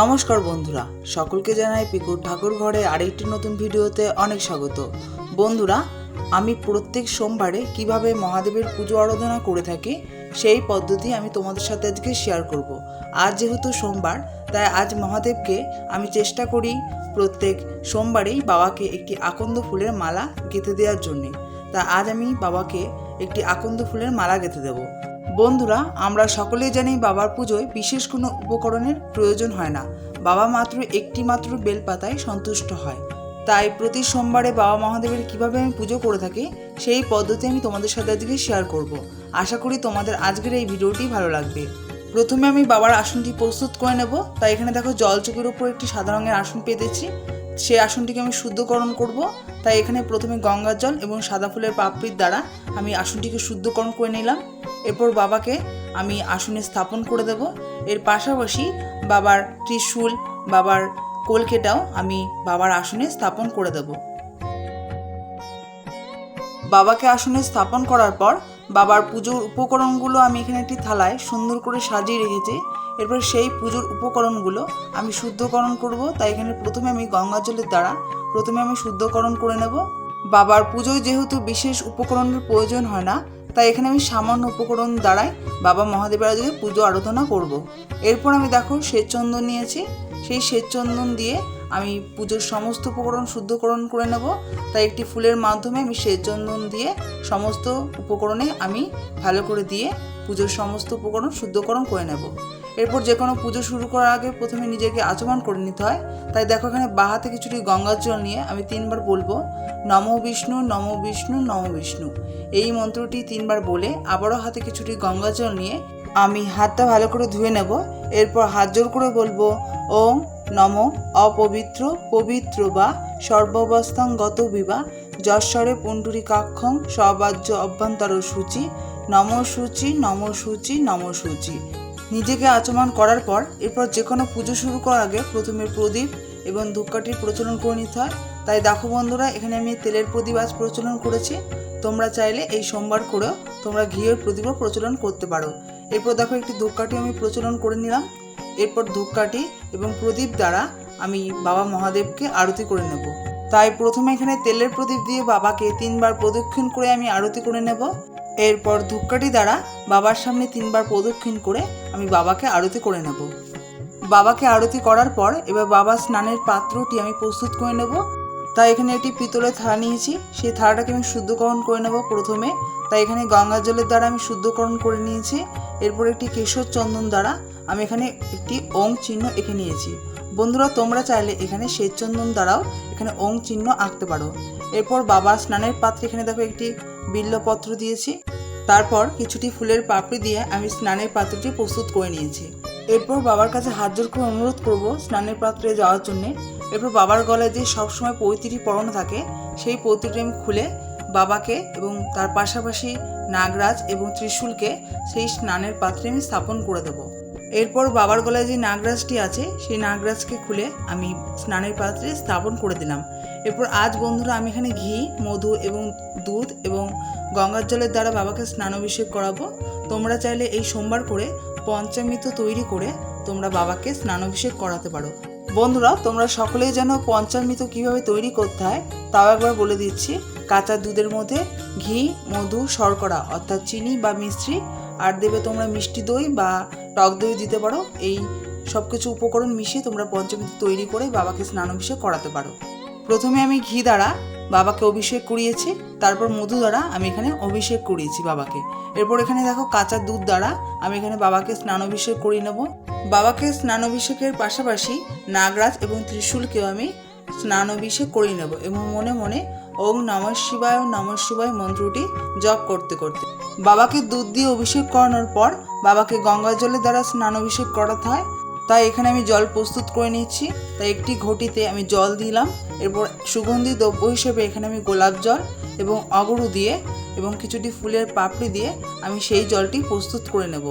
নমস্কার বন্ধুরা, সকলকে জানাই পিকুর ঠাকুর ঘরে আরেকটি নতুন ভিডিওতে অনেক স্বাগত। বন্ধুরা, আমি প্রত্যেক সোমবারে কীভাবে মহাদেবের পুজো আরাধনা করে থাকি, সেই পদ্ধতি আমি তোমাদের সাথে আজকে শেয়ার করব। আজ যেহেতু সোমবার, তাই আজ মহাদেবকে আমি চেষ্টা করি প্রত্যেক সোমবারেই বাবাকে একটি আকন্দ ফুলের মালা গেঁথে দেওয়ার জন্যে। তা আজ আমি বাবাকে একটি আকন্দ ফুলের মালা গেঁথে দেবো। বন্ধুরা, আমরা সকলেই জানি বাবার পুজোয় বিশেষ কোনো উপকরণের প্রয়োজন হয় না। বাবা মাত্র একটি মাত্র বেলপাতায় সন্তুষ্ট হয়। তাই প্রতি সোমবারে বাবা মহাদেবের কীভাবে আমি পুজো করে থাকি, সেই পদ্ধতি আমি তোমাদের সাথে আজকে শেয়ার করব। আশা করি তোমাদের আজকের এই ভিডিওটি ভালো লাগবে। প্রথমে আমি বাবার আসনটি প্রস্তুত করে নেব। তাই এখানে দেখো জল চোখের উপর একটি সাদা রঙের আসন পেতেছি সেই আসনটিকে আমি শুদ্ধকরণ করব। তাই এখানে প্রথমে গঙ্গার জল এবং সাদা ফুলের পাপড়ির দ্বারা আমি আসনটিকে শুদ্ধকরণ করে নিলাম। এরপর বাবাকে আমি আসনে স্থাপন করে দেব। এর পাশাপাশি বাবার ত্রিশূল, বাবার কলকেটাও আমি বাবার আসনে স্থাপন করে দেব। বাবাকে আসনে স্থাপন করার পর বাবার পুজোর উপকরণগুলো আমি এখানে একটি থালায় সুন্দর করে সাজিয়ে রেখেছি। এরপর সেই পুজোর উপকরণগুলো আমি শুদ্ধকরণ করব। তাই এখানে প্রথমে আমি গঙ্গা জলের দ্বারা প্রথমে আমি শুদ্ধকরণ করে নেব। বাবার পুজোয় যেহেতু বিশেষ উপকরণের প্রয়োজন হয় না তাই এখানে আমি সামান্য উপকরণ দ্বারাই বাবা মহাদেবের আজকে পুজো আরাধনা করব। এরপর আমি দেখো সেচন্দন নিয়েছি সেই সেচন্দন দিয়ে আমি পুজোর সমস্ত উপকরণ শুদ্ধকরণ করে নেব। তাই একটি ফুলের মাধ্যমে আমি চন্দন দিয়ে সমস্ত উপকরণে আমি ভালো করে দিয়ে পুজোর সমস্ত উপকরণ শুদ্ধকরণ করে নেব। এরপর যে কোনো পুজো শুরু করার আগে প্রথমে নিজেকে আচমন করে নিতে হয়। তাই দেখো এখানে বাঁ হাতে কিছুটি গঙ্গার জল নিয়ে আমি তিনবার বলব, নম বিষ্ণু নম বিষ্ণু নম বিষ্ণু। এই মন্ত্রটি তিনবার বলে আবারও হাতে কিছুটি গঙ্গা জল নিয়ে আমি হাতটা ভালো করে ধুয়ে নেব। এরপর হাত জোর করে বলব, ওম নম, অপবিত্র, পবিত্র বা সর্বাবস্থাং গত বিবা যশ্বরে পুণ্ডরীকাক্ষং সবাজ্য অভ্যন্তর সূচি, নম সূচি নম সূচি নম সূচি। নিজেকে আচমন করার পর, এরপর যে কোনো পুজো শুরু করার আগে প্রথমে প্রদীপ এবং ধূপকাঠির প্রচলন করে নিতে হয়। তাই দেখো বন্ধুরা, এখানে আমি তেলের প্রদীপ আজ প্রচলন করেছি। তোমরা চাইলে এই সোমবার করেও তোমরা ঘিয়ের প্রদীপও প্রচলন করতে পারো। এরপর দেখো একটি ধূপকাঠি আমি প্রচলন করে নিলাম। এরপর ধূপকাঠি এবং প্রদীপ দ্বারা আমি বাবা মহাদেবকে আরতি করে নেব। তাই প্রথমে এখানে তেলের প্রদীপ দিয়ে বাবাকে তিনবার প্রদক্ষিণ করে আমি আরতি করে নেব। এরপর ধূপকাঠি দ্বারা বাবার সামনে তিনবার প্রদক্ষিণ করে আমি বাবাকে আরতি করে নেব। বাবাকে আরতি করার পর এবার বাবা স্নানের পাত্রটি আমি প্রস্তুত করে নেব। তাই এখানে একটি পিতলের থালা নিয়েছি। সেই থালাটাকে আমি শুদ্ধকরণ করে নেব প্রথমে। তাই এখানে গঙ্গা জলের দ্বারা আমি শুদ্ধকরণ করে নিয়েছি। এরপর একটি কেশর চন্দন দ্বারা আমি এখানে একটি ওং চিহ্ন এঁকে নিয়েছি। বন্ধুরা, তোমরা চাইলে এখানে শ্বেত চন্দন দ্বারাও এখানে ওং চিহ্ন আঁকতে পারো। এরপর বাবা স্নানের পাত্রে এখানে দেখো একটি বিল্লপত্র দিয়েছি। তারপর কিছুটি ফুলের পাপড়ি দিয়ে আমি স্নানের পাত্রটি প্রস্তুত করে নিয়েছি। এরপর বাবার কাছে হাত জোর করে অনুরোধ করব স্নানের পাত্রে যাওয়ার জন্যে। এরপর বাবার গলায় যে সবসময় পৈতিটি পরানো থাকে, সেই পৈতিটি আমি খুলে বাবাকে এবং তার পাশাপাশি নাগরাজ এবং ত্রিশূলকে সেই স্নানের পাত্রে আমি স্থাপন করে দেবো। এরপর বাবার গলায় যে নাগরাজটি আছে, সেই নাগরাজকে খুলে আমি স্নানের পাত্রে স্থাপন করে দিলাম। এরপর আজ বন্ধুরা আমি এখানে ঘি, মধু এবং দুধ এবং গঙ্গার জলের দ্বারা বাবাকে স্নানাভিষেক করাবো। তোমরা চাইলে এই সোমবার করে পঞ্চামৃত তৈরি করে তোমরা বাবাকে স্নানাভিষেক করাতে পারো। বন্ধুরা, তোমরা সকলেই যেন পঞ্চামৃত কীভাবে তৈরি করতে হয়, তাও একবার বলে দিচ্ছি। কাঁচা দুধের মধ্যে ঘি, মধু, শর্করা, অর্থাৎ চিনি বা মিশ্রি আর দেবে তোমরা মিষ্টি দই বা টক দই দিতে পারো। এই সব কিছু উপকরণ মিশিয়ে তোমরা পঞ্চমৃত তৈরি করে বাবাকে স্নানাভিষেক করাতে পারো। প্রথমে আমি ঘি দ্বারা বাবাকে অভিষেক করিয়েছি, তারপর মধু দ্বারা আমি এখানে অভিষেক করিয়েছি বাবাকে। এরপর এখানে দেখো কাঁচা দুধ দ্বারা আমি এখানে বাবাকে স্নানাভিষেক করিয়ে নেব। বাবাকে স্নানাভিষেকের পাশাপাশি নাগরাজ এবং ত্রিশূলকেও আমি স্নানাভিষেক করিয়ে নেব এবং মনে মনে ওম নম শিবায়, ও নম শিবায় মন্ত্রটি জপ করতে করতে। বাবাকে দুধ দিয়ে অভিষেক করানোর পর বাবাকে গঙ্গা জলের দ্বারা স্নান অভিষেক করাতে হয়। তাই এখানে আমি জল প্রস্তুত করে নিচ্ছি তাই একটি ঘটিতে আমি জল দিলাম। এরপর সুগন্ধি দ্রব্য হিসেবে এখানে আমি গোলাপ জল এবং অগরু দিয়ে এবং কিছুটি ফুলের পাপড়ি দিয়ে আমি সেই জলটি প্রস্তুত করে নেব।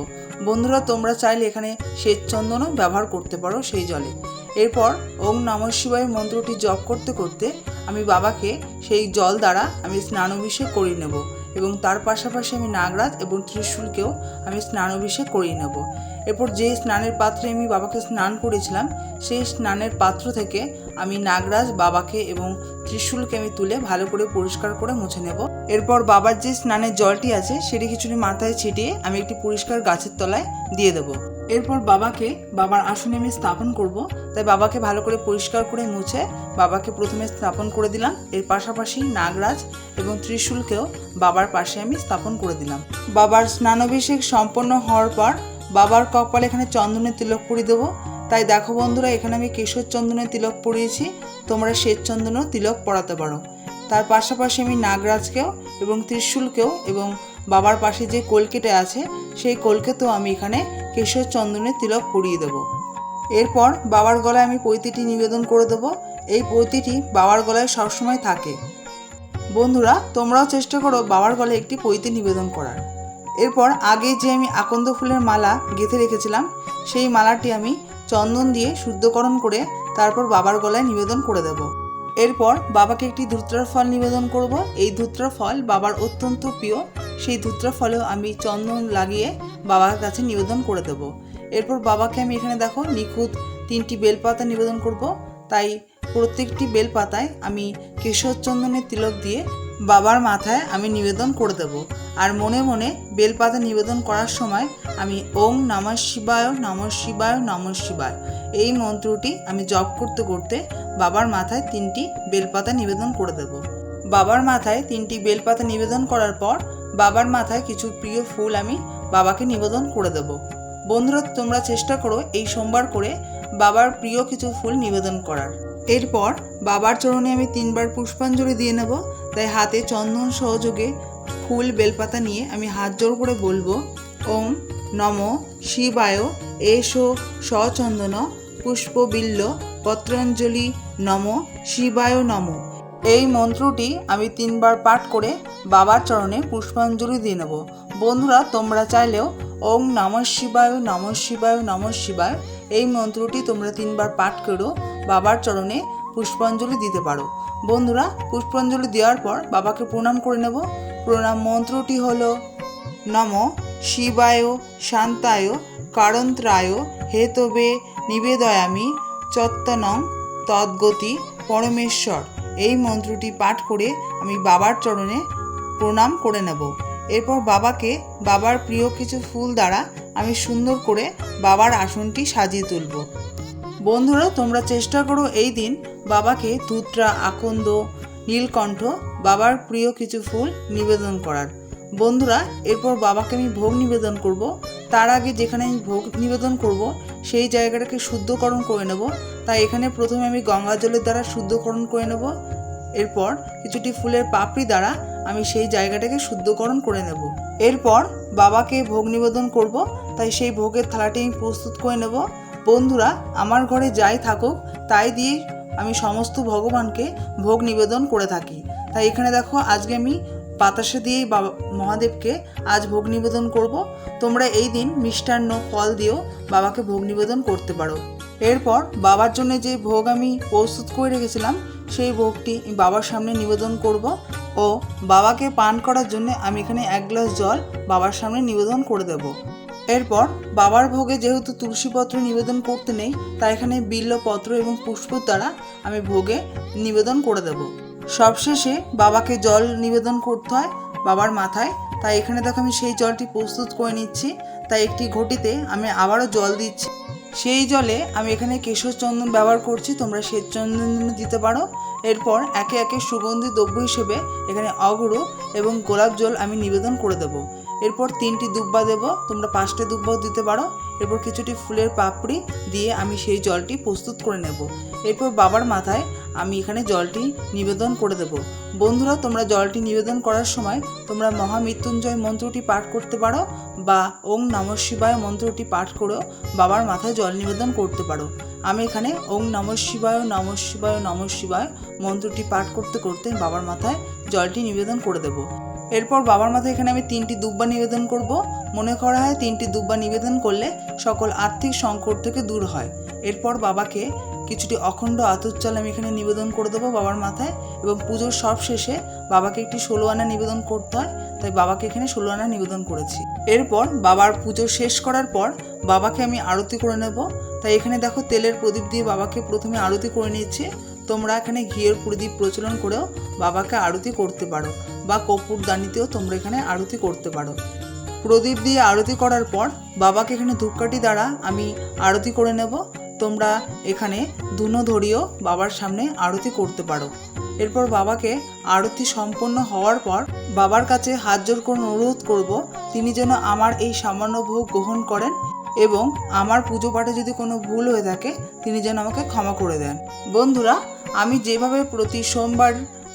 বন্ধুরা, তোমরা চাইলে এখানে শ্বেত চন্দনও ব্যবহার করতে পারো সেই জলে। এরপর ওম নম শিবায় মন্ত্রটি জপ করতে করতে আমি বাবাকে সেই জল দ্বারা আমি স্নানাভিষেক করিয়ে নেব এবং তার পাশাপাশি আমি নাগরাজ এবং ত্রিশূলকেও আমি স্নানাভিষেক করিয়ে নেব। এরপর যে স্নানের পাত্রে আমি বাবাকে স্নান করেছিলাম, সেই স্নানের পাত্র থেকে আমি নাগরাজ বাবাকে এবং ত্রিশূলকে আমি তুলে ভালো করে পরিষ্কার করে মুছে নেব। এরপর বাবার যে স্নানের জলটি আছে, সেটি কিছুটি মাথায় ছিটিয়ে আমি একটি পরিষ্কার গাছের তলায় দিয়ে দেবো। এরপর বাবাকে, বাবার আসনে আমি স্থাপন করব। তাই বাবাকে ভালো করে পরিষ্কার করে মুছে বাবাকে প্রথমে স্থাপন করে দিলাম। এর পাশাপাশি নাগরাজ এবং ত্রিশূলকেও বাবার পাশে আমি স্থাপন করে দিলাম। বাবার স্নানাভিষেক সম্পন্ন হওয়ার পর বাবার কপালে এখানে চন্দনের তিলক পরিয়ে দেবো। তাই দেখো বন্ধুরা, এখানে আমি কেশর চন্দনের তিলক পরিয়েছি। তোমরা শ্বেত চন্দনও তিলক পরাতে পারো। তার পাশাপাশি আমি নাগরাজকেও এবং ত্রিশূলকেও এবং বাবার পাশে যে কলকেটে আছে, সেই কলকেতেও আমি এখানে কেশর চন্দনের তিলক পরিয়ে দেবো। এরপর বাবার গলায় আমি পৈতিটি নিবেদন করে দেবো। এই পৈতিটি বাবার গলায় সবসময় থাকে। বন্ধুরা, তোমরাও চেষ্টা করো বাবার গলায় একটি পৈতি নিবেদন করার। এরপর আগে যে আমি আকন্দ ফুলের মালা গেঁথে রেখেছিলাম, সেই মালাটি আমি চন্দন দিয়ে শুদ্ধকরণ করে তারপর বাবার গলায় নিবেদন করে দেব। এরপর বাবাকে একটি ধুত্রার ফল নিবেদন করব। এই ধুত্রা ফল বাবার অত্যন্ত প্রিয়। সেই ধুত্রা ফলেও আমি চন্দন লাগিয়ে বাবার কাছে নিবেদন করে দেব। এরপর বাবাকে আমি এখানে দেখো, নিখুঁত তিনটি বেলপাতা নিবেদন করব। তাই প্রত্যেকটি বেলপাতায় আমি কেশর চন্দনের তিলক দিয়ে বাবার মাথায় আমি নিবেদন করে দেব। আর মনে মনে বেলপাতা নিবেদন করার সময় আমি ওং নমঃ শিবায় নমঃ শিবায় নমঃ শিবায় এই মন্ত্রটি আমি জপ করতে করতে বাবার মাথায় তিনটি বেলপাতা নিবেদন করে দেব। বাবার মাথায় তিনটি বেলপাতা নিবেদন করার পর বাবার মাথায় কিছু প্রিয় ফুল আমি বাবাকে নিবেদন করে দেব। বন্ধুরা, তোমরা চেষ্টা করো এই সোমবার করে বাবার প্রিয় কিছু ফুল নিবেদন করার। এরপর বাবার চরণে আমি তিনবার পুষ্পাঞ্জলি দিয়ে নেব, তাই হাতে চন্দন সহযোগে ফুল বেলপাতা নিয়ে আমি হাত জোর করে বলব, ওম নম শিবায় এসো সচন্দন পুষ্পবিল্ল পত্রাঞ্জলি নম শিবায় নম। এই মন্ত্রটি আমি তিনবার পাঠ করে বাবার চরণে পুষ্পাঞ্জলি দিয়ে নেব। বন্ধুরা, তোমরা চাইলেও ওম নম শিবায় নম শিবায় নম শিবায় এই মন্ত্রটি তোমরা তিনবার পাঠ করো, বাবার চরণে পুষ্পাঞ্জলি দিতে পারো। বন্ধুরা, পুষ্পাঞ্জলি দেওয়ার পর বাবাকে প্রণাম করে নেব। প্রণাম মন্ত্রটি হল, নম শিবায় শান্তায় কারন্ত্রায় হেতবে নিবেদয়ামি চত্তনং তদ্গতি পরমেশ্বর। এই মন্ত্রটি পাঠ করে আমি বাবার চরণে প্রণাম করে নেব। এরপর বাবাকে, বাবার প্রিয় কিছু ফুল দ্বারা আমি সুন্দর করে বাবার আসনটি সাজিয়ে তুলব। বন্ধুরা, তোমরা চেষ্টা করো এই দিন বাবাকে ধুত্রা, আকন্দ, নীলকণ্ঠ, বাবার প্রিয় কিছু ফুল নিবেদন করার। বন্ধুরা, এরপর বাবাকে আমি ভোগ নিবেদন করব। তার আগে যেখানে আমি ভোগ নিবেদন করব, সেই জায়গাটাকে শুদ্ধকরণ করে নেব। তাই এখানে প্রথমে আমি গঙ্গা জলের দ্বারা শুদ্ধকরণ করে নেব। এরপর কিছুটি ফুলের পাপড়ি দ্বারা আমি সেই জায়গাটাকে শুদ্ধকরণ করে নেব। এরপর বাবাকে ভোগ নিবেদন করব, তাই সেই ভোগের থালাটি আমি প্রস্তুত করে নেব। বন্ধুরা, আমার ঘরে যাই থাকুক, তাই দিয়ে আমি সমস্ত ভগবানকে ভোগ নিবেদন করে থাকি। তাই এখানে দেখো, আজকে আমি বাতাসে দিয়েই বাবা, মহাদেবকে আজ ভোগ নিবেদন করব। তোমরা এই দিন মিষ্টান্ন ফল দিয়েও বাবাকে ভোগ নিবেদন করতে পারো। এরপর বাবার জন্য যে ভোগ আমি প্রস্তুত করে রেখেছিলাম, সেই ভোগটি বাবার সামনে নিবেদন করব। ও বাবাকে পান করার জন্য আমি এখানে এক গ্লাস জল বাবার সামনে নিবেদন করে দেব। এরপর বাবার ভোগে যেহেতু তুলসীপত্র নিবেদন করতে নেই, তাই এখানে বিল্লপত্র এবং পুষ্প দ্বারা আমি ভোগে নিবেদন করে দেব। সবশেষে বাবাকে জল নিবেদন করতে হয় বাবার মাথায়। তাই এখানে দেখো আমি সেই জলটি প্রস্তুত করে নিচ্ছি। তাই একটি ঘটিতে আমি আবারও জল দিচ্ছি। সেই জলে আমি এখানে কেশর চন্দন ব্যবহার করছি, তোমরা শ্বেত চন্দন দিতে পারো। এরপর একে একে সুগন্ধি দ্রব্য হিসেবে এখানে অগুরু এবং গোলাপ জল আমি নিবেদন করে দেবো। এরপর তিনটি দুব্বা দেব। তোমরা পাঁচটি দুব্বাও দিতে পারো। এরপর কিছুটি ফুলের পাপড়ি দিয়ে আমি সেই জলটি প্রস্তুত করে নেব। এরপর বাবার মাথায় আমি এখানে জলটি নিবেদন করে দেব। বন্ধুরা, তোমরা জলটি নিবেদন করার সময় তোমরা মহামৃত্যুঞ্জয় মন্ত্রটি পাঠ করতে পারো বা ওং নম শিবায় মন্ত্রটি পাঠ করেও বাবার মাথায় জল নিবেদন করতে পারো। আমি এখানে ওং নম শিবায় নম শিবায় নম শিবায় মন্ত্রটি পাঠ করতে করতে বাবার মাথায় জলটি নিবেদন করে দেব। এরপর বাবার মাথায় এখানে আমি তিনটি দুব্বা নিবেদন করব। মনে করা হয় তিনটি দুব্বা নিবেদন করলে সকল আর্থিক সংকট থেকে দূর হয়। এরপর বাবাকে কিছুটি অখণ্ড আতর চাল আমি এখানে নিবেদন করে দেবো বাবার মাথায় এবং পুজোর সব শেষে বাবাকে একটি ষোলো আনা নিবেদন করতে হয়, তাই বাবাকে এখানে ষোলো আনা নিবেদন করেছি। এরপর বাবার পুজো শেষ করার পর বাবাকে আমি আরতি করে নেব। তাই এখানে দেখো তেলের প্রদীপ দিয়ে বাবাকে প্রথমে আরতি করে নিচ্ছি তোমরা এখানে ঘিয়ের প্রদীপ প্রচলন করেও বাবাকে আরতি করতে পারো বা কপুর দানিতেও তোমরা এখানে আরতি করতে পারো। প্রদীপ দিয়ে আরতি করার পর বাবাকে এখানে ধূপকাঠি দ্বারা আমি আরতি করে নেব। তোমরা এখানে ধুনো ধরিয়েও বাবার সামনে আরতি করতে পারো। এরপর বাবাকে আরতি সম্পন্ন হওয়ার পর বাবার কাছে হাত জোর করে অনুরোধ করব, তিনি যেন আমার এই সামান্য ভোগ গ্রহণ করেন এবং আমার পুজো পাঠে যদি কোনো ভুল হয়ে থাকে, তিনি যেন আমাকে ক্ষমা করে দেন। বন্ধুরা, আমি যেভাবে প্রতি সোমবার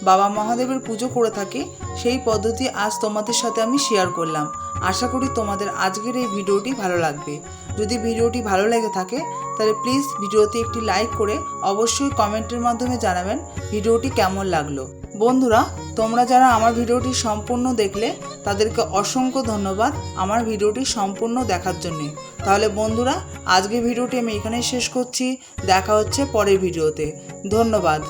বাবা মহাদেবের পুজো করে থাকি, সেই পদ্ধতি আজ তোমাদের সাথে আমি শেয়ার করলাম। আশা করি তোমাদের আজকের এই ভিডিওটি ভালো লাগবে। যদি ভিডিওটি ভালো লেগে থাকে, তাহলে প্লিজ ভিডিওতে একটি লাইক করে অবশ্যই কমেন্টের মাধ্যমে জানাবেন ভিডিওটি কেমন লাগল। বন্ধুরা, তোমরা যারা আমার ভিডিওটি সম্পূর্ণ দেখলে, তাদেরকে অসংখ্য ধন্যবাদ আমার ভিডিওটি সম্পূর্ণ দেখার জন্য। তাহলে বন্ধুরা আজকে ভিডিওটি আমি এখানেই শেষ করছি। দেখা হচ্ছে পরের ভিডিওতে। ধন্যবাদ।